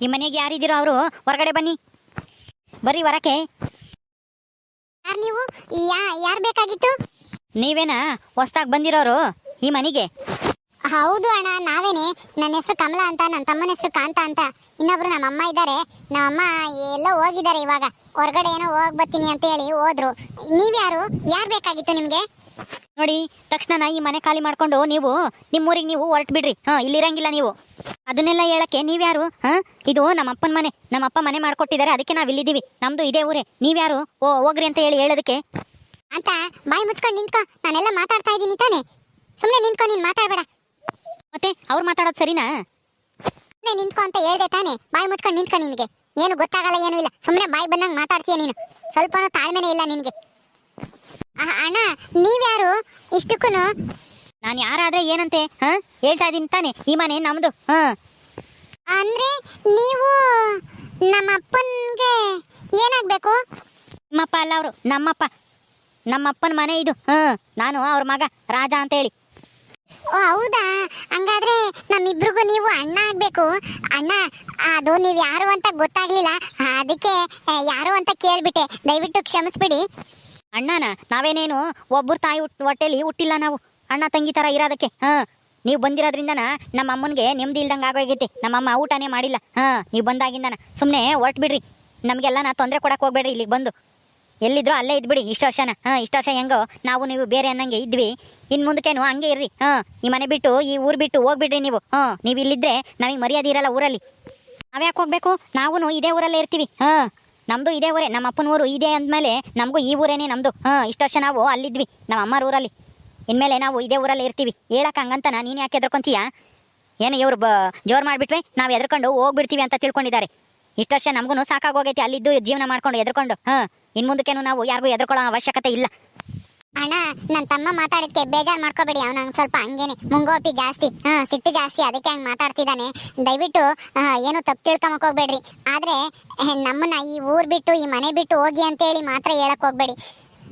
ಈ ಮನೆಗೆ ಯಾರಿದ್ದೀರೋ ಅವರು ಹೊರಗಡೆ ಬನ್ನಿ. ಬರ್ರಿ ಹೊರಕ್ಕೆ ಯಾರು ನೀವು? ಯಾ ಯಾರು ಬೇಕಾಗಿತ್ತು? ನೀವೇನಾ ಹೊಸ್ದಾಗಿ ಬಂದಿರೋರು? ಈ ಮನೆಗೆ? ಹೌದು ಅಣ್ಣ ನಾವೇನೆ. ನನ್ನ ಹೆಸರು ಕಮಲ ಅಂತ ನನ್ನ ತಮ್ಮನ ಹೆಸರು ಕಾಂತ ಅಂತ. ಇನ್ನೊಬ್ರು ನಮ್ಮ ಅಮ್ಮ ಇದ್ದಾರೆ. ನಮ್ಮಮ್ಮ ಎಲ್ಲ ಹೋಗಿದ್ದಾರೆ ಇವಾಗ. ಹೊರಗಡೆ ಏನೋ ಹೋಗಿ ಬರ್ತೀನಿ ಅಂತ ಹೇಳಿ ಹೋದ್ರು. ನೀವ್ಯಾರು ಯಾರು? ಬೇಕಾಗಿತ್ತು ನಿಮ್ಗೆ? ನೋಡಿ ತಕ್ಷಣ ಈ ಮನೆ ಖಾಲಿ ಮಾಡ್ಕೊಂಡು ನೀವು ನಿಮ್ಮೂರಿಗೆ ನೀವು ಹೊರಟು ಬಿಡ್ರಿ. ಹಾಂ ಇಲ್ಲಿರಂಗಿಲ್ಲ ನೀವು. ಅದನ್ನೆಲ್ಲ ಹೇಳಕ್ಕೆ ನೀವ್ಯಾರು ಹಾಂ ಇದು ನಮ್ಮ ಅಪ್ಪನ ಮನೆ. ನಮ್ಮ ಅಪ್ಪ ಮನೆ ಮಾಡ್ಕೊಟ್ಟಿದ್ದಾರೆ. ಅದಕ್ಕೆ ನಾವು ಇಲ್ಲಿದ್ದೀವಿ. ನಮ್ದು ಇದೇ ಊರೇ. ನೀವ್ಯಾರು ಓ ಹೋಗ್ರಿ ಅಂತ ಹೇಳಿ ಹೇಳೋದಕ್ಕೆ. ಅಂತ ಬಾಯಿ ಮುಚ್ಕೊಂಡು ನಿಂತ್ಕೊ. ನಾನೆಲ್ಲ ಮಾತಾಡ್ತಾ ಇದ್ದೀನಿ ತಾನೆ. ಸುಮ್ಮನೆ ನಿಂತ್ಕೊ ನೀನು ಮಾತಾಡಬೇಡ. ಮತ್ತೆ ಅವ್ರು ಮಾತಾಡೋದು ಸರಿನಾ? ನಿಂತ್ಕೊ ಅಂತ ಹೇಳ್ದೆ ತಾನೆ ಬಾಯಿ ಮುಚ್ಕೊಂಡು ನಿಂತ್ಕೊ ನಿನಗೆ. ಏನು ಗೊತ್ತಾಗಲ್ಲ ಏನೂ ಇಲ್ಲ. ಸುಮ್ಮನೆ ಬಾಯಿ ಬಂದಂಗೆ ಮಾತಾಡ್ತೀಯ ನೀನು. ಸ್ವಲ್ಪ ತಾಳ್ಮೆನೇ ಇಲ್ಲ ನಿನಗೆ. ಅಣ್ಣ ನೀವ್ಯಾರು? ಇಷ್ಟಕ್ಕೂ ನಾನು ಯಾರಾದ್ರೆ ಏನಂತೆ ಹಾಂ? ಹೇಳ್ತಾ ಇದ್ದೀನಿ ತಾನೆ ಈ ಮನೆ ನಮ್ದು ಹಾಂ? ಅಂದ್ರೆ ನೀವು ನಮ್ಮ ಅಪ್ಪನ್ಗೆ ಏನಾಗ್ಬೇಕು? ನಿಮ್ಮಪ್ಪ ಅಲ್ಲ ಅವರು ನಮ್ಮಪ್ಪ. ನಮ್ಮಪ್ಪನ ಮನೆ ಇದು ಹಾಂ? ನಾನು ಅವ್ರ ಮಗ ರಾಜ ಅಂತ ಹೇಳಿ ಓ, ಹೌದಾ? ಹಂಗಾದ್ರೆ ನಮ್ಮಿಬ್ರಿಗೂ ನೀವು ಅಣ್ಣ ಆಗ್ಬೇಕು. ಅಣ್ಣ, ಅದು ನೀವು ಯಾರು ಅಂತ ಗೊತ್ತಾಗ್ಲಿಲ್ಲ. ಅದಕ್ಕೆ ಯಾರು ಅಂತ ಕೇಳ್ಬಿಟ್ಟೆ. ದಯವಿಟ್ಟು ಕ್ಷಮಿಸ್ಬಿಡಿ. ಅಣ್ಣನ, ನಾವೇನೇನು? ಒಬ್ಬರು ತಾಯಿ ಹುಟ್, ಹೊಟ್ಟೆಲಿ ಹುಟ್ಟಿಲ್ಲ ನಾವು. ಅಣ್ಣ, ತಂಗಿ ತರ ಇರೋದಕ್ಕೆ, ಹಾಂ. ನೀವು ಬಂದಿರೋದ್ರಿಂದ ನಮ್ಮ ಅಮ್ಮನಿಗೆ ನೆಮ್ಮದಿ ಇಲ್ದಂಗೆ ಆಗೋಗೈತಿ. ನಮ್ಮಮ್ಮ ಊಟನೇ ಮಾಡಿಲ್ಲ. ಹಾಂ, ನೀವು ಬಂದಾಗಿಂದನ. ಸುಮ್ಮನೆ ಹೊರ್ಟ್ ಬಿಡ್ರಿ. ನಮಗೆಲ್ಲ ನಾ ತೊಂದರೆ ಕೊಡಕ್ಕೆ ಹೋಗ್ಬೇಡ್ರಿ ಇಲ್ಲಿಗೆ ಬಂದು. ಎಲ್ಲಿದ್ರು ಅಲ್ಲೇ ಇದ್ಬಿಡಿ, ಇಷ್ಟು ವರ್ಷನ. ಹಾ, ಇಷ್ಟು ವರ್ಷ ಹೆಂಗೋ, ನಾವು ನೀವು ಬೇರೆ ಅನ್ನಂಗೆ ಇದ್ವಿ. ಇನ್ನು ಮುಂದಕ್ಕೇನು, ಹಂಗೆ ಇರ್ರಿ. ಹಾ, ಈ ಮನೆ ಬಿಟ್ಟು, ಈ ಊರು ಬಿಟ್ಟು ಹೋಗ್ಬಿಡ್ರಿ ನೀವು. ಹಾ, ನೀವು ಇಲ್ಲಿದ್ರೆ ನಮಗೆ ಮರ್ಯಾದೆ ಇರಲ್ಲ ಊರಲ್ಲಿ. ನಾವ್ಯಾಕೆ ಹೋಗ್ಬೇಕು? ನಾವು ಇದೇ ಊರಲ್ಲೇ ಇರ್ತೀವಿ. ಹಾ ನಮ್ಮದು ಇದೇ ಊರೇ, ನಮ್ಮ ಅಪ್ಪನ ಊರು ಇದೆ ಅಂದಮೇಲೆ ನಮಗೂ ಈ ಊರೇನೆ ನಮ್ದು. ಹಾಂ, ಇಷ್ಟು ವರ್ಷ ನಾವು ಅಲ್ಲಿದ್ವಿ, ನಮ್ಮ ಅಮ್ಮರ ಊರಲ್ಲಿ. ಇನ್ಮೇಲೆ ನಾವು ಇದೇ ಊರಲ್ಲೇ ಇರ್ತೀವಿ. ಹೇಳಕ್ಕೆ ಹಂಗಂತ ನೀನು ಯಾಕೆ ಎದ್ರಕೊಂತೀಯ ಏನು ಇವ್ರು ಬ, ಜೋರು ಮಾಡಿಬಿಟ್ವೆ? ನಾವು ಎದ್ರಕೊಂಡು ಹೋಗ್ಬಿಡ್ತೀವಿ ಅಂತ ತಿಳ್ಕೊಂಡಿದ್ದಾರೆ. ಇಷ್ಟು ವರ್ಷ ನಮಗೂ ಸಾಕಾಗೋಗೈತಿ ಅಲ್ಲಿದ್ದು ಜೀವನ ಮಾಡ್ಕೊಂಡು ಎದ್ಕೊಂಡು ಹಾಂ ಇನ್ನು ಮುಂದಕ್ಕೇನು ನಾವು ಯಾರಿಗೂ ಎದ್ಕೊಳ್ಳೋ ಅವಶ್ಯಕತೆ ಇಲ್ಲ. ಅಣ್ಣ ನನ್ನ ತಮ್ಮ ಮಾತಾಡೋದಕ್ಕೆ ಬೇಜಾರು ಮಾಡ್ಕೋಬೇಡಿ, ಅವನು ಸ್ವಲ್ಪ ಹಂಗೇನೆ. ಮುಂಗೋಪಿ ಜಾಸ್ತಿ, ಹಾ, ಸಿಟ್ಟು ಜಾಸ್ತಿ, ಅದಕ್ಕೆ ಹಂಗೆ ಮಾತಾಡ್ತಿದ್ದಾನೆ. ದಯವಿಟ್ಟು ಏನು ತಪ್ಪು ತಿಳ್ಕೊಂಬಕ್ ಹೋಗ್ಬೇಡ್ರಿ. ಆದರೆ ನಮ್ಮನ್ನ ಈ ಊರು ಬಿಟ್ಟು, ಈ ಮನೆ ಬಿಟ್ಟು ಹೋಗಿ ಅಂತೇಳಿ ಮಾತ್ರ ಹೇಳಕ್ ಹೋಗ್ಬೇಡಿ.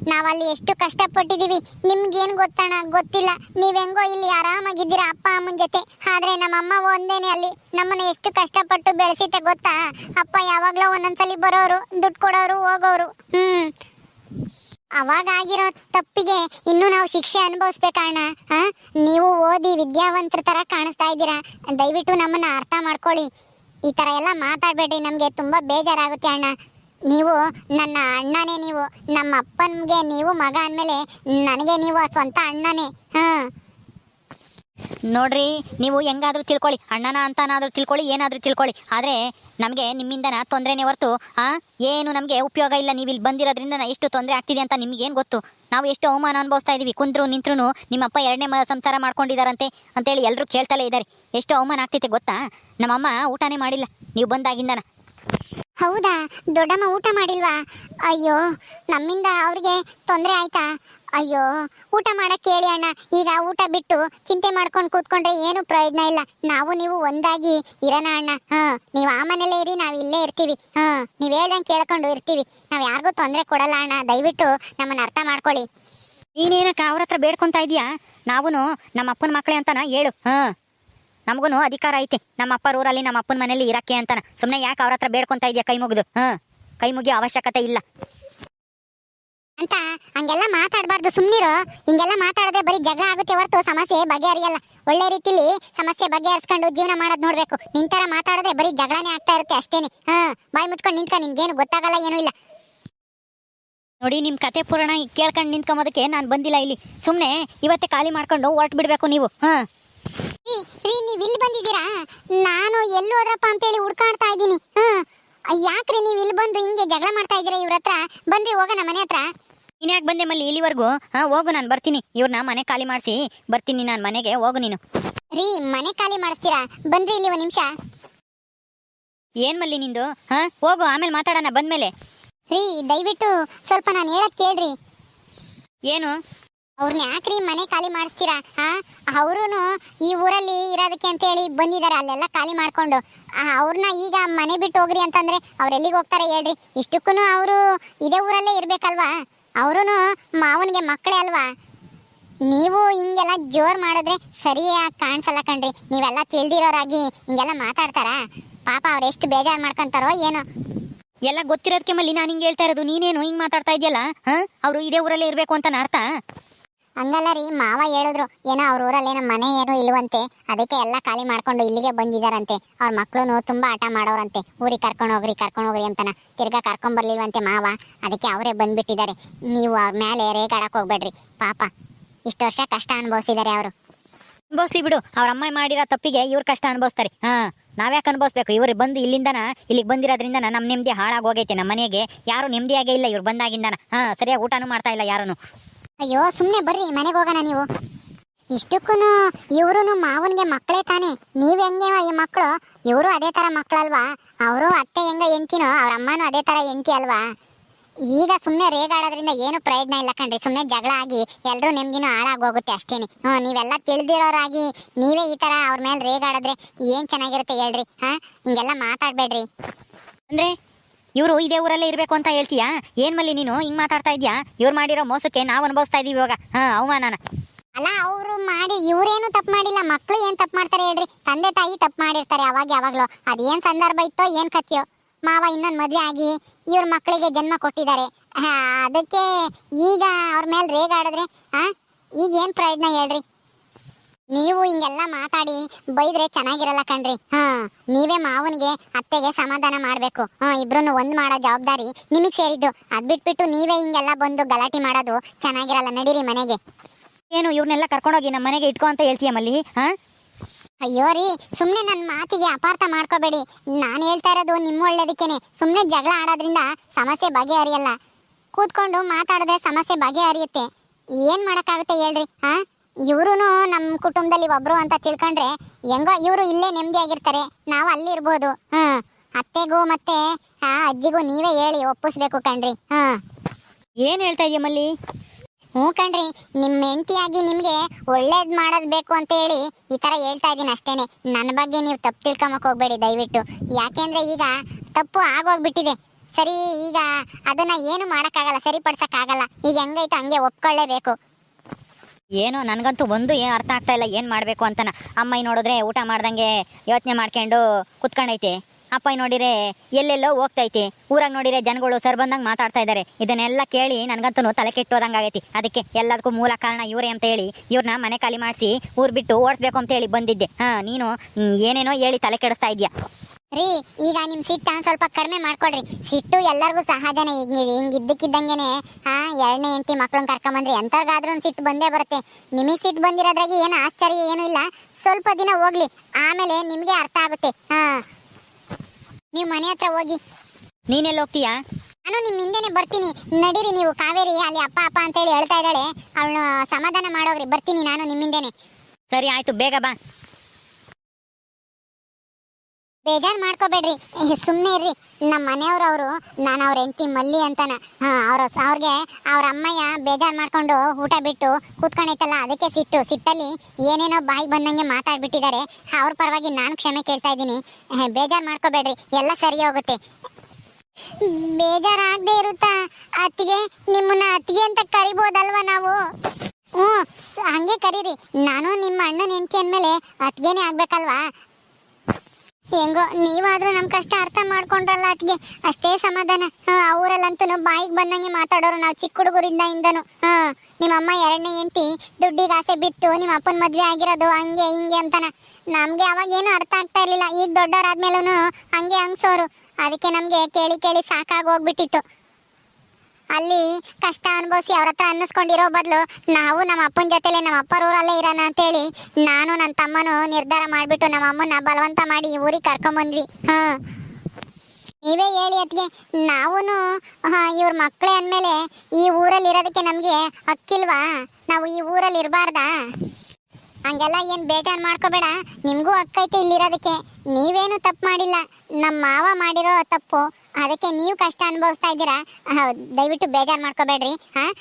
ನಾವಲ್ಲಿ ಎಷ್ಟು ಕಷ್ಟಪಟ್ಟಿದ್ದೀವಿ. ನಿಮ್ಗೇನು ಗೊತ್ತಣ್ಣ? ಗೊತ್ತಿಲ್ಲ. ನೀವು ಹೆಂಗೋ ಇಲ್ಲಿ ಆರಾಮಾಗಿದ್ದೀರಾ ಅಪ್ಪ ಅಮ್ಮನ ಜೊತೆ? ಆದರೆ ನಮ್ಮಮ್ಮ ಒಂದೇನೆ ಅಲ್ಲಿ. ನಮ್ಮನ್ನ ಎಷ್ಟು ಕಷ್ಟಪಟ್ಟು ಬೆಳೆಸಿತೆ ಗೊತ್ತಾ? ಅಪ್ಪ ಯಾವಾಗಲೂ ಒಂದೊಂದ್ಸಲಿ ಬರೋರು, ದುಡ್ಡು ಕೊಡೋರು, ಹೋಗೋರು. ಹ್ಞೂ ಅವಾಗ ಆಗಿರೋ ತಪ್ಪಿಗೆ ಇನ್ನೂ ನಾವು ಶಿಕ್ಷೆ ಅನುಭವಿಸ್ಬೇಕಣ್ಣ. ನೀವು ಓದಿ ವಿದ್ಯಾವಂತರ ತರ ಕಾಣಿಸ್ತಾ ಇದ್ದೀರಾ. ದಯವಿಟ್ಟು ನಮ್ಮನ್ನ ಅರ್ಥ ಮಾಡ್ಕೊಳ್ಳಿ. ಈ ಥರ ಎಲ್ಲ ಮಾತಾಡಬೇಡಿ ನಮಗೆ ತುಂಬಾ ಬೇಜಾರಾಗುತ್ತೆ ಅಣ್ಣ. ನೀವು ನನ್ನ ಅಣ್ಣನೇ, ನೀವು ನಮ್ಮ ಅಪ್ಪನಿಗೆ ನೀವು ಮಗ ಅಂದಮೇಲೆ ನನಗೆ ನೀವು ಸ್ವಂತ ಅಣ್ಣನೇ. ಹಾ. ನೋಡ್ರಿ, ನೀವು ಹೆಂಗಾದ್ರೂ ತಿಳ್ಕೊಳ್ಳಿ. ಅಣ್ಣನ ಅಂತನಾದ್ರೂ ತಿಳ್ಕೊಳ್ಳಿ, ಏನಾದರೂ ತಿಳ್ಕೊಳ್ಳಿ. ಆದರೆ ನಮಗೆ ನಿಮ್ಮಿಂದನ ತೊಂದರೆನೇ ಹೊರತು, ಆ, ಏನು ನಮಗೆ ಉಪಯೋಗ ಇಲ್ಲ. ನೀವು ಇಲ್ಲಿ ಬಂದಿರೋದ್ರಿಂದ ಎಷ್ಟು ತೊಂದರೆ ಆಗ್ತಿದೆ ಅಂತ ನಿಮಗೇನು ಗೊತ್ತು? ನಾವು ಎಷ್ಟು ಅವಮಾನ ಅನುಭವಿಸ್ತಾ ಇದೀವಿ. ಕುಂದ್ರು ನಿಂತ್ರು ನಿಮ್ಮಪ್ಪ ಎರಡನೇ ಮ ಸಂಸಾರ ಮಾಡ್ಕೊಂಡಿದ್ದಾರಂತೆ ಅಂತೇಳಿ ಎಲ್ಲರೂ ಕೇಳ್ತಲೇ ಇದ್ದಾರೆ. ಎಷ್ಟು ಅವಮಾನ ಆಗ್ತೈತೆ ಗೊತ್ತಾ? ನಮ್ಮಮ್ಮ ಊಟನೇ ಮಾಡಿಲ್ಲ. ನೀವು ಬಂದಾಗಿಂದನ. ಹೌದಾ? ದೊಡ್ಡಮ್ಮ ಊಟ ಮಾಡಿಲ್ವಾ? ಅಯ್ಯೋ, ನಮ್ಮಿಂದ ಅವ್ರಿಗೆ ತೊಂದರೆ ಆಯ್ತಾ? ಅಯ್ಯೋ, ಊಟ ಮಾಡಕ್ಕೆ ಹೇಳಿ ಅಣ್ಣ. ಈಗ ಊಟ ಬಿಟ್ಟು ಚಿಂತೆ ಮಾಡ್ಕೊಂಡು ಕೂತ್ಕೊಂಡ್ರೆ ಏನು ಪ್ರಯೋಜನ ಇಲ್ಲ. ನಾವು ನೀವು ಒಂದಾಗಿ ಇರೋಣ ಅಣ್ಣ. ಹಾ, ನೀವು ಆ ಮನೇಲೆ ಇರಿ, ನಾವು ಇಲ್ಲೇ ಇರ್ತೀವಿ. ಹಾ, ನೀವು ಹೇಳ್ದಂಗೆ ಕೇಳ್ಕೊಂಡು ಇರ್ತೀವಿ. ನಾವು ಯಾರಿಗೂ ತೊಂದರೆ ಕೊಡಲ್ಲ ಅಣ್ಣ. ದಯವಿಟ್ಟು ನಮ್ಮನ್ನ ಅರ್ಥ ಮಾಡ್ಕೊಳ್ಳಿ. ನೀನೇನಕ್ಕೆ ಅವ್ರ ಹತ್ರ ಬೇಡ್ಕೊಂತ ಇದೀಯಾ ನಾವು ನಮ್ಮ ಅಪ್ಪನ ಮಕ್ಕಳೇ ಅಂತನ ಹೇಳು. ಹಾಂ. ನಮಗೂ ಅಧಿಕಾರ ಐತಿ. ನಮ್ಮ ಅಪ್ಪ ಊರಲ್ಲಿ ನಮ್ಮ ಅಪ್ಪನ ಮನೇಲಿ ಇರಕ್ಕೆ ಅಂತಾನ. ಸುಮ್ಮನೆ ಯಾಕೆ ಅವ್ರ ಹತ್ರ ಬೇಡ್ಕೊಂತ ಇದೆಯಾ ಕೈ ಮುಗಿದು? ಹ ಕೈ ಮುಗಿಯೋ ಅವಶ್ಯಕತೆ ಇಲ್ಲ. ಅಂತ ಹಂಗೆಲ್ಲ ಮಾತಾಡಬಾರ್ದು ಸುಮ್ಮನಿರು ಹಿಂಗೆಲ್ಲ ಮಾತಾಡದೆ ಬರೀ ಜಗಳ ಆಗುತ್ತೆ ಹೊರತು ಸಮಸ್ಯೆ ಬಗೆಹರಿಯಲ್ಲ. ಒಳ್ಳೆ ರೀತಿಲಿ ಸಮಸ್ಯೆ ಬಗೆಹರಿಸ್ಕೊಂಡು ಜೀವನ ಮಾಡೋದು ನೋಡ್ಬೇಕು. ನಿಂತರ ಮಾತಾಡದೆ ಬರೀ ಜಗಳನೇ ಆಗ್ತಾ ಇರುತ್ತೆ ಅಷ್ಟೇನೆ. ಹಾ ಬಾಯಿ ಮುಚ್ಕೊಂಡು ನಿಂತ್ಕ ನಿನ್ಗೇನು ಗೊತ್ತಾಗಲ್ಲ ಏನೂ ಇಲ್ಲ. ನೋಡಿ ನಿಮ್ಮ ಕತೆ ಪೂರ್ಣ ಕೇಳ್ಕೊಂಡು ನಿಂತ್ಕೊಂಬೋದಕ್ಕೆ ನಾನು ಬಂದಿಲ್ಲ ಇಲ್ಲಿ. ಸುಮ್ಮನೆ ಇವತ್ತೇ ಖಾಲಿ ಮಾಡ್ಕೊಂಡು ಹೊರಟು ಬಿಡಬೇಕು ನೀವು. ಹಾಂ ರೀ ನೀವು ಇಲ್ಲಿ ಬಂದಿದ್ದೀರಾ? ನಾನು ಎಲ್ಲಿ ಅಂತ ಹೇಳಿ ಹುಡ್ಕಾಡ್ತಾ ಇದ್ದೀನಿ. ಹಾ. ಯಾಕ್ರಿ ನೀವು ಇಲ್ಲಿ ಬಂದು ಹಿಂಗೆ ಜಗಳ ಮಾಡ್ತಾ ಇದ್ದೀರಾ ಇವ್ರ ಹತ್ರ? ಬನ್ರಿ ಹೋಗೋಣ ಮನೆ ಹತ್ರ. ನೀನು ಯಾಕೆ ಬಂದೆ ಮಲ್ಲಿ ಇಲ್ಲಿವರೆಗೂ? ಹಾ ಹೋಗು ನಾನು ಬರ್ತೀನಿ. ಇವ್ರನ್ನ ಮನೆ ಖಾಲಿ ಮಾಡಿಸಿ ಬರ್ತೀನಿ ನಾನು ಮನೆಗೆ ಹೋಗು ನೀನು. ರೀ ಮನೆ ಖಾಲಿ ಮಾಡಿಸ್ತೀರಾ? ಬನ್ರಿ ಇಲ್ಲಿ ಒಂದು ನಿಮಿಷ. ಏನು ಮಲ್ಲಿ ನಿಂದು? ಹಾ ಹೋಗು ಆಮೇಲೆ ಮಾತಾಡೋಣ ಬಂದಮೇಲೆ. ರೀ ದಯವಿಟ್ಟು ಸ್ವಲ್ಪ ನಾನು ಹೇಳೋದು ಕೇಳ್ರಿ. ಏನು? ಅವ್ರನ್ನ ಯಾಕ್ರಿ ಮನೆ ಖಾಲಿ ಮಾಡಿಸ್ತೀರಾ? ಹಾ ಅವರು ಈ ಊರಲ್ಲಿ ಇರೋದಕ್ಕೆ ಅಂತ ಹೇಳಿ ಬಂದಿದ್ದಾರೆ ಅಲ್ಲೆಲ್ಲ ಖಾಲಿ ಮಾಡ್ಕೊಂಡು. ಅವ್ರನ್ನ ಈಗ ಮನೆ ಬಿಟ್ಟು ಹೋಗ್ರಿ ಅಂತಂದ್ರೆ ಅವ್ರು ಎಲ್ಲಿಗೆ ಹೋಗ್ತಾರೆ ಹೇಳ್ರಿ? ಇಷ್ಟಕ್ಕೂ ಅವರು ಇದೇ ಊರಲ್ಲೇ ಇರ್ಬೇಕಲ್ವಾ? ಅವರು ಮಾವನಿಗೆ ಮಕ್ಕಳೇ ಅಲ್ವಾ? ನೀವು ಹಿಂಗೆಲ್ಲ ಜೋರ್ ಮಾಡಿದ್ರೆ ಸರಿಯಾಗಿ ಕಾಣಿಸಲ್ಲ ಕಣ್ರಿ. ನೀವೆಲ್ಲ ತಿಳಿದಿರೋರಾಗಿ ಹಿಂಗೆಲ್ಲ ಮಾತಾಡ್ತಾರಾ? ಪಾಪ ಅವ್ರು ಎಷ್ಟು ಬೇಜಾರು ಮಾಡ್ಕೊಂತಾರೋ ಏನೋ. ಎಲ್ಲ ಗೊತ್ತಿರೋದಕ್ಕೆ ಮಲ್ಲಿ ನಾನು ಹಿಂಗೆ ಹೇಳ್ತಾ ಇರೋದು, ನೀನೇನು ಹಿಂಗೆ ಮಾತಾಡ್ತಾ ಇದೆಯಲ್ಲ? ಹಾಂ? ಅವರು ಇದೇ ಊರಲ್ಲೇ ಇರಬೇಕು ಅಂತ ಅರ್ಥ? ಹಂಗಲ್ಲ ರೀ, ಮಾವ ಹೇಳಿದ್ರು, ಏನೋ ಅವ್ರ ಊರಲ್ಲಿ ಏನೋ ಮನೆ ಏನೋ ಇಲ್ವಂತೆ, ಅದಕ್ಕೆ ಎಲ್ಲ ಖಾಲಿ ಮಾಡ್ಕೊಂಡು ಇಲ್ಲಿಗೆ ಬಂದಿದಾರಂತೆ. ಅವ್ರ ಮಕ್ಳು ತುಂಬಾ ಆಟ ಮಾಡೋರಂತೆ. ಊರಿಗೆ ಕರ್ಕೊಂಡು ಹೋಗ್ರಿ ಕರ್ಕೊಂಡು ಹೋಗ್ರಿ ಅಂತನ. ತಿರ್ಗಾ ಕರ್ಕೊಂಡ್ ಬರ್ಲಿಲ್ವಂತೆ ಮಾವ. ಅದಕ್ಕೆ ಅವರೇ ಬಂದ್ಬಿಟ್ಟಿದ್ದಾರೆ. ನೀವು ಅವ್ರ ಮೇಲೆ ರೇಗಾಡಕ್ ಹೋಗ್ಬೇಡ್ರಿ. ಪಾಪ, ಇಷ್ಟು ವರ್ಷ ಕಷ್ಟ ಅನುಭವಿಸಿದ್ದಾರೆ ಅವರು. ಅನ್ಭವಿಸ್ಲಿ ಬಿಡು. ಅವ್ರ ಅಮ್ಮ ಮಾಡಿರೋ ತಪ್ಪಿಗೆ ಇವ್ರು ಕಷ್ಟ ಅನುಭವಿಸ್ತಾರೆ. ಹಾ, ನಾವ್ಯಾಕೆ ಅನುಭವಿಸ್ಬೇಕು? ಇವ್ರು ಬಂದು ಇಲ್ಲಿಂದನ, ಇಲ್ಲಿಗೆ ಬಂದಿರೋದ್ರಿಂದ ನಮ್ಮ ನೆಮ್ಮದಿ ಹಾಳಾಗೋಗೈತೆ ನಮ್ಮ ಮನೆಗೆ. ಯಾರು ನೆಮ್ಮದಿಯಾಗೇ ಇಲ್ಲ, ಇವ್ರು ಬಂದಾಗಿಂದನ. ಹಾ, ಸರಿಯಾಗಿ ಊಟನೂ ಮಾಡ್ತಾ ಇಲ್ಲ ಯಾರೂ ಅಯ್ಯೋ ಸುಮ್ಮನೆ ಬರ್ರಿ, ಮನೆಗೆ ಹೋಗೋಣ ನೀವು. ಇಷ್ಟಕ್ಕೂ ಇವರು ಮಾವನ್ಗೆ ಮಕ್ಕಳೇ ತಾನೆ. ನೀವು ಹೆಂಗೆ ಈ ಮಕ್ಕಳು? ಇವರು ಅದೇ ತರ ಮಕ್ಕಳಲ್ವಾ? ಅವರು ಅತ್ತೆ ಹೆಂಗ ಎಂತಿನೋ ಅವ್ರ ಅಮ್ಮನೂ ಅದೇ ತರ ಎಂತಿ ಅಲ್ವಾ? ಈಗ ಸುಮ್ಮನೆ ರೇಗಾಡೋದ್ರಿಂದ ಏನು ಪ್ರಯೋಜನ ಇಲ್ಲ ಕಣ್ರಿ. ಸುಮ್ಮನೆ ಜಗಳ ಆಗಿ ಎಲ್ಲರೂ ನೆಮ್ಮದಿನೂ ಹಾಳಾಗೋಗುತ್ತೆ ಅಷ್ಟೇನೆ. ಹ್ಞೂ ನೀವೆಲ್ಲ ತಿಳಿದಿರೋರಾಗಿ ನೀವೇ ಈ ತರ ಅವ್ರ ಮೇಲೆ ರೇಗಾಡಿದ್ರೆ ಏನು ಚೆನ್ನಾಗಿರುತ್ತೆ ಹೇಳ್ರಿ, ಹಾ? ಹಿಂಗೆಲ್ಲ ಮಾತಾಡಬೇಡ್ರಿ. ಅಂದ್ರೆ ಇವರು ಇದೇ ಊರಲ್ಲೇ ಇರಬೇಕು ಅಂತ ಹೇಳ್ತೀಯಾ? ಏನ್ ಮಲ್ಲಿ ನೀನು? ಹಿಂಗ್ ಮಾತಾಡ್ತಾ ಇದೀಯಾ? ಇವ್ರು ಮಾಡಿರೋ ಮೋಸಕ್ಕೆ ನಾವು ಅನುಭವಿಸ್ತಾ ಇದೀವಿ ಇವಾಗ. ಹಾ ಅವಮಾನನ. ಅಲ್ಲ ಅವರು ಮಾಡಿ ಇವ್ರೇನು ತಪ್ಪು ಮಾಡಿಲ್ಲ. ಮಕ್ಕಳು ಏನು ತಪ್ಪು ಮಾಡ್ತಾರೆ ಹೇಳ್ರಿ. ತಂದೆ ತಾಯಿ ತಪ್ಪು ಮಾಡಿರ್ತಾರೆ ಅವಾಗ ಯಾವಾಗಲೂ. ಅದೇನ್ ಸಂದರ್ಭ ಇತ್ತೋ ಏನು ಕಥೆಯೋ. ಮಾವ ಇನ್ನೊಂದು ಮದುವೆ ಆಗಿ ಇವ್ರ ಮಕ್ಕಳಿಗೆ ಜನ್ಮ ಕೊಟ್ಟಿದ್ದಾರೆ. ಹಾ, ಅದಕ್ಕೆ ಈಗ ಅವ್ರ ಮೇಲೆ ರೇಗಾಡಿದ್ರೆ ಆ? ಈಗ ಏನು ಪ್ರಯೋಜನ ಹೇಳ್ರಿ? ನೀವು ಹಿಂಗೆಲ್ಲ ಮಾತಾಡಿ ಬೈದ್ರೆ ಚೆನ್ನಾಗಿರಲ್ಲ ಕಣ್ರಿ. ಹಾ ನೀವೇ ಮಾವನಿಗೆ ಅತ್ತೆಗೆ ಸಮಾಧಾನ ಮಾಡ್ಬೇಕು. ಹಾ ಇಬ್ರು ಒಂದ್ ಮಾಡೋ ಜವಾಬ್ದಾರಿ ನಿಮಗ್ ಸೇರಿದ್ದು. ಅದ್ ಬಿಟ್ಬಿಟ್ಟು ನೀವೇ ಹಿಂಗೆಲ್ಲ ಬಂದು ಗಲಾಟೆ ಮಾಡೋದು ಚೆನ್ನಾಗಿರಲ್ಲ ನಡೀರಿ ಮನೆಗೆ. ಏನು ಇವ್ರನ್ನೆಲ್ಲ ಕರ್ಕೊಂಡೋಗಿ ನಮ್ಮ ಮನೆಗೆ ಇಟ್ಕೋ ಅಂತ ಹೇಳ್ತೀಯ ಮಲ್ಲಿ ಹಾ? ಅಯ್ಯೋ ರೀ ಸುಮ್ನೆ ನನ್ನ ಮಾತಿಗೆ ಅಪಾರ್ಥ ಮಾಡ್ಕೋಬೇಡಿ. ನಾನು ಹೇಳ್ತಾ ಇರೋದು ನಿಮ್ಮ ಒಳ್ಳೇದಕ್ಕೇನೆ. ಸುಮ್ನೆ ಜಗಳ ಆಡೋದ್ರಿಂದ ಸಮಸ್ಯೆ ಬಗೆಹರಿಯಲ್ಲ. ಕೂತ್ಕೊಂಡು ಮಾತಾಡಿದ್ರೆ ಸಮಸ್ಯೆ ಬಗೆಹರಿಯುತ್ತೆ. ಏನ್ ಮಾಡೋಕ್ಕಾಗುತ್ತೆ ಹೇಳ್ರಿ ಹಾ? ಇವ್ರು ನಮ್ಮ ಕುಟುಂಬದಲ್ಲಿ ಒಬ್ರು ಅಂತ ತಿಳ್ಕೊಂಡ್ರೆ ಹೆಂಗೋ ಇವರು ಇಲ್ಲೇ ನೆಮ್ಮದಿ ಆಗಿರ್ತಾರೆ ನಾವು ಅಲ್ಲಿ ಇರ್ಬೋದು. ಹ್ಮ್ ಅತ್ತೆಗೂ ಮತ್ತೆ ಆ ಅಜ್ಜಿಗೂ ನೀವೇ ಹೇಳಿ ಒಪ್ಪಿಸ್ಬೇಕು ಕಣ್ರಿ. ಹಾ. ಏನ್ ಹೇಳ್ತಾ ಇದೀಯ ಮಲ್ಲಿ? ಹ್ಞೂ ಕಣ್ರಿ ನಿಮ್ಮ ಹೆಂಡತಿಯಾಗಿ ನಿಮಗೆ ಒಳ್ಳೇದು ಮಾಡೋದು ಬೇಕು ಅಂತ ಹೇಳಿ ಈ ಥರ ಹೇಳ್ತಾ ಇದೀನಿ ಅಷ್ಟೇನೆ. ನನ್ನ ಬಗ್ಗೆ ನೀವು ತಪ್ಪು ತಿಳ್ಕೊಂಬಕ್ಕೆ ಹೋಗ್ಬೇಡಿ ದಯವಿಟ್ಟು. ಯಾಕೆಂದ್ರೆ ಈಗ ತಪ್ಪು ಆಗೋಗ್ಬಿಟ್ಟಿದೆ. ಸರಿ ಈಗ ಅದನ್ನ ಏನು ಮಾಡೋಕ್ಕಾಗಲ್ಲ ಸರಿಪಡಿಸೋಕ್ಕಾಗಲ್ಲ. ಈಗ ಹೆಂಗೈತೆ ಹಂಗೆ ಒಪ್ಕೊಳ್ಳೇಬೇಕು. ಏನೋ ನನಗಂತೂ ಒಂದು ಏನು ಅರ್ಥ ಆಗ್ತಾ ಇಲ್ಲ, ಏನು ಮಾಡಬೇಕು ಅಂತನ. ಅಮ್ಮೈ ನೋಡಿದ್ರೆ ಊಟ ಮಾಡ್ದಂಗೆ ಯೋಚನೆ ಮಾಡ್ಕೊಂಡು ಕುತ್ಕೊಂಡೈತೆ. ಅಪ್ಪಾಯಿ ನೋಡಿರೆ ಎಲ್ಲೆಲ್ಲೋ ಹೋಗ್ತೈತಿ. ಊರಾಗ ನೋಡಿರೆ ಜನಗಳು ಸರ್ ಬಂದಂಗೆ ಮಾತಾಡ್ತಾ ಇದ್ದಾರೆ ಇದನ್ನೆಲ್ಲ ಕೇಳಿ ನನಗಂತೂ ತಲೆ ಕೆಟ್ಟೋದಂಗೆ ಆಗೈತಿ. ಅದಕ್ಕೆ ಎಲ್ಲದಕ್ಕೂ ಮೂಲ ಕಾರಣ ಇವರೇ ಅಂತ ಹೇಳಿ ಇವ್ರನ್ನ ಮನೆ ಖಾಲಿ ಮಾಡಿಸಿ ಊರು ಬಿಟ್ಟು ಓಡಿಸ್ಬೇಕು ಅಂತ ಹೇಳಿ ಬಂದಿದ್ದೆ. ಹಾಂ, ನೀನು ಏನೇನೋ ಹೇಳಿ ತಲೆ ಕೆಡಿಸ್ತಾ ಇದೆಯಾ? ರೀ ಈಗ ನಿಮ್ ಸಿಟ್ಟು ಸ್ವಲ್ಪ ಕಡಿಮೆ ಮಾಡ್ಕೊಡ್ರಿ. ಸಿಟ್ಟು ಎಲ್ಲರಿಗೂ ಸಹಜನೇ ಈಗ ನೀವು ಹಿಂಗೆ ಇದ್ದಕ್ಕಿದ್ದಂಗೆನೆ ಹಾ ಎರಡನೇ ಹೆಂಡತಿ ಮಕ್ಳನ್ನ ಕರ್ಕೊಂಬಂದ್ರಿ ಎಂತರ್ಗಾದ್ರೂ ಒಂದು ಸಿಟ್ಟು ಬಂದೇ ಬರುತ್ತೆ. ನಿಮಗೆ ಸಿಟ್ಟು ಬಂದಿರೋದ್ರಾಗಿ ಏನು ಆಶ್ಚರ್ಯ ಏನೂ ಇಲ್ಲ. ಸ್ವಲ್ಪ ದಿನ ಹೋಗ್ಲಿ ಆಮೇಲೆ ನಿಮಗೆ ಅರ್ಥ ಆಗುತ್ತೆ. ಹಾ. ನೀವು ಮನೆ ಹತ್ರ ಹೋಗಿ. ನೀನೆಲ್ಲ ಹೋಗ್ತೀಯಾ? ನಾನು ನಿಮ್ಮ ಹಿಂದೆನೆ ಬರ್ತೀನಿ. ನಡೀರಿ ನೀವು ಕಾವೇರಿ ಅಲ್ಲಿ ಅಪ್ಪ ಅಪ್ಪ ಅಂತ ಹೇಳಿ ಹೇಳ್ತಾ ಇದ್ದಾಳೆ. ಅವಳು ಸಮಾಧಾನ ಮಾಡೋಗ್ರಿ ಬರ್ತೀನಿ ನಾನು ನಿಮ್ಮಿಂದೆನೆ ಸರಿ ಆಯ್ತು ಬೇಗ ಬಾ. ಬೇಜಾರ್ ಮಾಡ್ಕೋಬೇಡ್ರಿ. ಸುಮ್ಮನೆ ಇರ್ರಿ. ನಮ್ಮ ಮನೆಯವ್ರು ಅವರು, ನಾನು ಅವ್ರ ಹೆಂಡತಿ ಮಲ್ಲಿ ಅಂತಾನ. ಹಾಂ, ಅವ್ರ ಅವ್ರಿಗೆ ಅವ್ರ ಅಮ್ಮಯ್ಯ ಬೇಜಾರು ಮಾಡ್ಕೊಂಡು ಊಟ ಬಿಟ್ಟು ಕೂತ್ಕೊಂಡೈತಲ್ಲ, ಅದಕ್ಕೆ ಸಿಟ್ಟು, ಸಿಟ್ಟಲ್ಲಿ ಏನೇನೋ ಬಾಯಿ ಬಂದಂಗೆ ಮಾತಾಡ್ಬಿಟ್ಟಿದ್ದಾರೆ. ಅವ್ರ ಪರವಾಗಿ ನಾನು ಕ್ಷಮೆ ಕೇಳ್ತಾ ಇದ್ದೀನಿ. ಬೇಜಾರು ಮಾಡ್ಕೋಬೇಡ್ರಿ. ಎಲ್ಲ ಸರಿ ಹೋಗುತ್ತೆ. ಬೇಜಾರಾಗದೆ ಇರುತ್ತಾ? ಅತ್ತಿಗೆ, ನಿಮ್ಮನ್ನ ಅತ್ತಿಗೆ ಅಂತ ಕರಿಬೋದಲ್ವಾ ನಾವು? ಹ್ಞೂ ಹಂಗೆ ಕರೀರಿ. ನಾನು ನಿಮ್ಮ ಅಣ್ಣನ ಹೆಂಡತಿ ಅಂದಮೇಲೆ ಅತ್ತಿಗೆನೇ ಆಗ್ಬೇಕಲ್ವಾ? ಹೆಂಗೋ, ನೀವಾದ್ರೂ ನಮ್ ಕಷ್ಟ ಅರ್ಥ ಮಾಡ್ಕೊಂಡ್ರಲ್ಲ ಅತ್ಗೆ ಅಷ್ಟೇ ಸಮಾಧಾನ. ಅವರಲ್ಲಂತೂ ಬಾಯಿಗೆ ಬಂದಂಗೆ ಮಾತಾಡೋರು ನಾವು ಚಿಕ್ಕ ಹುಡುಗರಿಂದ ಇಂದನು. ನಿಮ್ಮ ಅಮ್ಮ ಎರಡನೇ ಹೆಂಡತಿ, ದುಡ್ಡಿಗೆ ಆಸೆ ಬಿಟ್ಟು ನಿಮ್ಮ ಅಪ್ಪನ ಮದ್ವೆ ಆಗಿರೋದು ಹಂಗೆ ಹಿಂಗೆ ಅಂತಾನ. ನಮ್ಗೆ ಅವಾಗ ಏನು ಅರ್ಥ ಆಗ್ತಾ ಇರ್ಲಿಲ್ಲ. ಈಗ ದೊಡ್ಡವರಾದ್ಮೇಲೂ ಹಂಗೆ ಅನ್ಸೋರು. ಅದಕ್ಕೆ ನಮ್ಗೆ ಕೇಳಿ ಕೇಳಿ ಸಾಕಾಗಿ ಹೋಗ್ಬಿಟ್ಟಿತ್ತು. ಅಲ್ಲಿ ಕಷ್ಟ ಅನುಭವಿಸಿ ಅವ್ರ ಹತ್ರ ಅನ್ನಿಸ್ಕೊಂಡಿರೋ ಬದಲು ನಾವು ನಮ್ಮ ಅಪ್ಪನ ಜೊತೆಲೆ ನಮ್ಮ ಅಪ್ಪರ ಊರಲ್ಲೇ ಇರೋಣ ಅಂತೇಳಿ ನಾನು ನನ್ನ ತಮ್ಮನು ನಿರ್ಧಾರ ಮಾಡಿಬಿಟ್ಟು ನಮ್ಮ ಅಮ್ಮನ ಬಲವಂತ ಮಾಡಿ ಈ ಊರಿಗೆ ಕರ್ಕೊಂಬಂದ್ವಿ ಹಾ. ನೀವೇ ಹೇಳಿ ಅದಕ್ಕೆ ನಾವು ಇವ್ರ ಮಕ್ಕಳೇ ಅಂದಮೇಲೆ ಈ ಊರಲ್ಲಿ ಇರೋದಕ್ಕೆ ನಮಗೆ ಹಕ್ಕಿಲ್ವಾ? ನಾವು ಈ ಊರಲ್ಲಿ ಇರಬಾರ್ದಾ? ಹಂಗೆಲ್ಲ ಏನು ಬೇಜಾರು ಮಾಡ್ಕೋಬೇಡ, ನಿಮಗೂ ಹಕ್ಕೈತೆ ಇಲ್ಲಿರೋದಕ್ಕೆ. ನೀವೇನು ತಪ್ಪು ಮಾಡಿಲ್ಲ. ನಮ್ಮ ಮಾವ ಮಾಡಿರೋ ತಪ್ಪು ಅದಕ್ಕೆ ನೀವು ಕಷ್ಟ ಅನುಭವಿಸ್ತಾ ಇದ್ದೀರಾ? ದಯವಿಟ್ಟು ಬೇಜಾರು ಮಾಡ್ಕೋಬೇಡ್ರಿ, ಹಾ?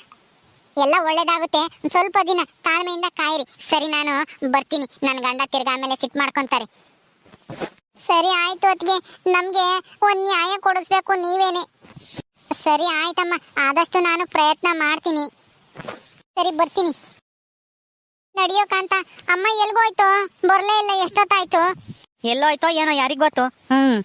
ಎಲ್ಲ ಒಳ್ಳೇದಾಗುತ್ತೆ. ಸ್ವಲ್ಪ ದಿನ ತಾಳ್ಮೆಯಿಂದ ಕಾಯಿರಿ. ಸರಿ, ನಾನು ಬರ್ತೀನಿ. ನನ್ನ ಗಂಡ ತಿರ್ಗಾ ಆಮೇಲೆ ಸಿಟ್ ಮಾಡ್ಕೊಂತಾರೆ. ಸರಿ, ಆಯ್ತು ಅದ್ಗೆ ನಮ್ಗೆ ಒಂದ್ ನ್ಯಾಯ ಕೊಡಿಸ್ಬೇಕು ನೀವೇನೆ. ಸರಿ, ಆಯ್ತಮ್ಮ. ಆದಷ್ಟು ನಾನು ಪ್ರಯತ್ನ ಮಾಡ್ತೀನಿ. ಸರಿ, ಬರ್ತೀನಿ. ನಡಿಯೋ ಕಾಂತ. ಅಮ್ಮ, ಎಲ್ಗೋಯ್ತು? ಬರ್ಲೇ ಇಲ್ಲ, ಎಷ್ಟೊತ್ತಾಯ್ತು? ಎಲ್ಲೋಯ್ತೋ, ಏನೋ ಯಾರಿಗ್ ಗೊತ್ತು? ಹ್ಮ್.